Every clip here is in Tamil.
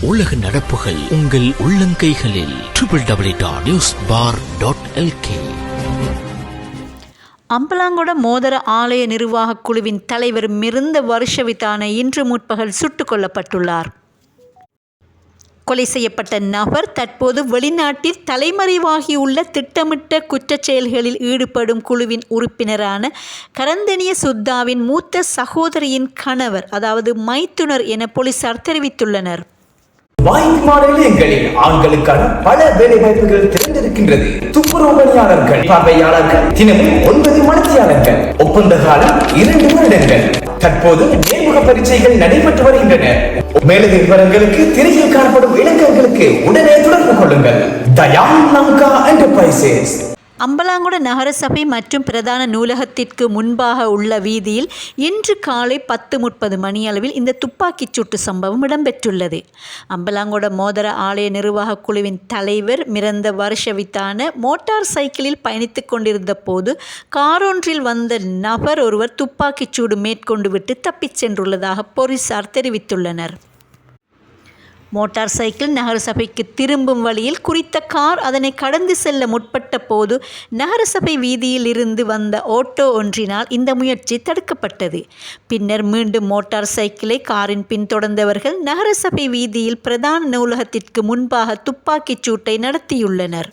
உலக நடப்புகள் உங்கள் உள்ளங்கைகளில். ட்ரிபிள் டபிள்யூ டாட் நியூஸ் பார் டாட் எல்கே அம்பலாங்கொட மோதர ஆலய நிர்வாகக் குழுவின் தலைவர் மிருந்த வருஷவித்தான இன்று முற்பகல் சுட்டுக் கொல்லப்பட்டுள்ளார். கொலை செய்யப்பட்ட நபர் தற்போது வெளிநாட்டில் தலைமறைவாகியுள்ள திட்டமிட்ட குற்றச் செயல்களில் ஈடுபடும் குழுவின் உறுப்பினரான கரந்தனிய சுத்தாவின் மூத்த சகோதரியின் கணவர் அதாவது மைத்துனர் என போலீசார் தெரிவித்துள்ளனர். வாய்ப்பான நிலையங்களில் ஆண்களுக்கான பல வேலை வாய்ப்புகள் திறந்திருக்கின்றது துப்புரவு பணியாளர்கள் பார்வையாளர்கள் தினமும் ஒன்பது மணித்தியாளர்கள் ஒப்பந்த காலம் இரண்டு வருடங்கள். தற்போது நேர்முக பரீட்சைகள் நடைபெற்று வருகின்றன. மேலதிக விவரங்களுக்கு திரையில் காணப்படும் இலக்கங்களுக்கு உடனே தொடர்பு கொள்ளுங்கள். தயான் லங்கா என்டர்பிரைசஸ் அம்பலாங்குட நகரசபை மற்றும் பிரதான நூலகத்திற்கு முன்பாக உள்ள வீதியில் இன்று காலை பத்து முப்பது மணியளவில் இந்த துப்பாக்கிச் சூட்டு சம்பவம் இடம்பெற்றுள்ளது. அம்பலாங்குட மோதர ஆலய நிர்வாகக் குழுவின் தலைவர் மிரந்த வருஷவித்தான மோட்டார் சைக்கிளில் பயணித்துக் கொண்டிருந்த போது காரொன்றில் வந்த நபர் ஒருவர் துப்பாக்கிச் சூடு மேற்கொண்டு விட்டு தப்பிச் சென்றுள்ளதாக போலீசார் தெரிவித்துள்ளனர். மோட்டார் சைக்கிள் நகரசபைக்கு திரும்பும் வழியில் குறித்த கார் அதனை கடந்து செல்ல முற்பட்ட போது நகரசபை வீதியில் இருந்து வந்த ஓட்டோ ஒன்றினால் இந்த முயற்சி தடுக்கப்பட்டது. பின்னர் மீண்டும் மோட்டார் சைக்கிளை காரின் பின்தொடர்ந்தவர்கள் நகரசபை வீதியில் பிரதான நூலகத்திற்கு முன்பாக துப்பாக்கிச் சூட்டை நடத்தியுள்ளனர்.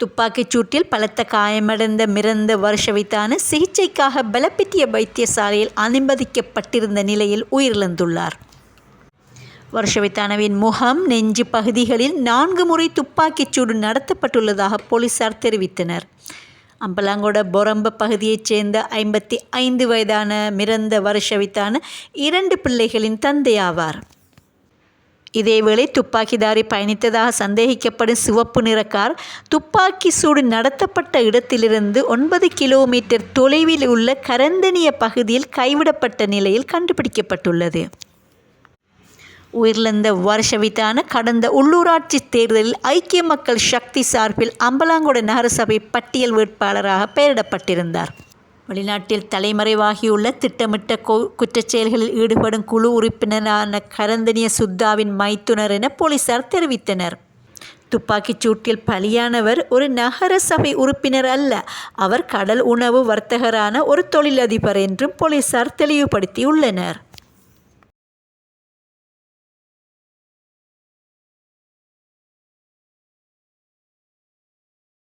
துப்பாக்கிச் சூட்டில் பலத்த காயமடைந்த மிரந்த வருஷவித்தான சிகிச்சைக்காக பலப்பித்திய வைத்தியசாலையில் அனுமதிக்கப்பட்டிருந்த நிலையில் உயிரிழந்துள்ளார். வருஷவித்தானவின் முகம் நெஞ்சு பகுதிகளில் நான்கு முறை துப்பாக்கிச் சூடு நடத்தப்பட்டுள்ளதாக போலீசார் தெரிவித்தனர். அம்பலாங்கோட பொரம்ப பகுதியைச் சேர்ந்த ஐம்பத்தி ஐந்து வயதான மிரந்த வருஷவித்தான இரண்டு பிள்ளைகளின் தந்தையாவார். இதேவேளை துப்பாக்கிதாரி பயணித்ததாக சந்தேகிக்கப்படும் சிவப்பு நிற கார் துப்பாக்கி சூடு நடத்தப்பட்ட இடத்திலிருந்து ஒன்பது கிலோமீட்டர் தொலைவில் உள்ள கரந்தனிய பகுதியில் கைவிடப்பட்ட நிலையில் கண்டுபிடிக்கப்பட்டுள்ளது. உயிரிழந்த வருஷவித்தான கடந்த உள்ளூராட்சி தேர்தலில் ஐக்கிய மக்கள் சக்தி சார்பில் அம்பலாங்கொட நகரசபை பட்டியல் வேட்பாளராக பெயரிடப்பட்டிருந்தார். வெளிநாட்டில் தலைமறைவாகியுள்ள திட்டமிட்ட குற்றச் செயல்களில் ஈடுபடும் குழு உறுப்பினரான கரந்தனிய சுத்தாவின் மைத்துனர் என போலீசார் தெரிவித்தனர். துப்பாக்கிச் சூட்டில் பலியானவர் ஒரு நகர சபை உறுப்பினர் அல்ல அவர் கடல் உணவு வர்த்தகரான ஒரு தொழிலதிபர் என்றும் போலீசார் தெளிவுபடுத்தியுள்ளனர்.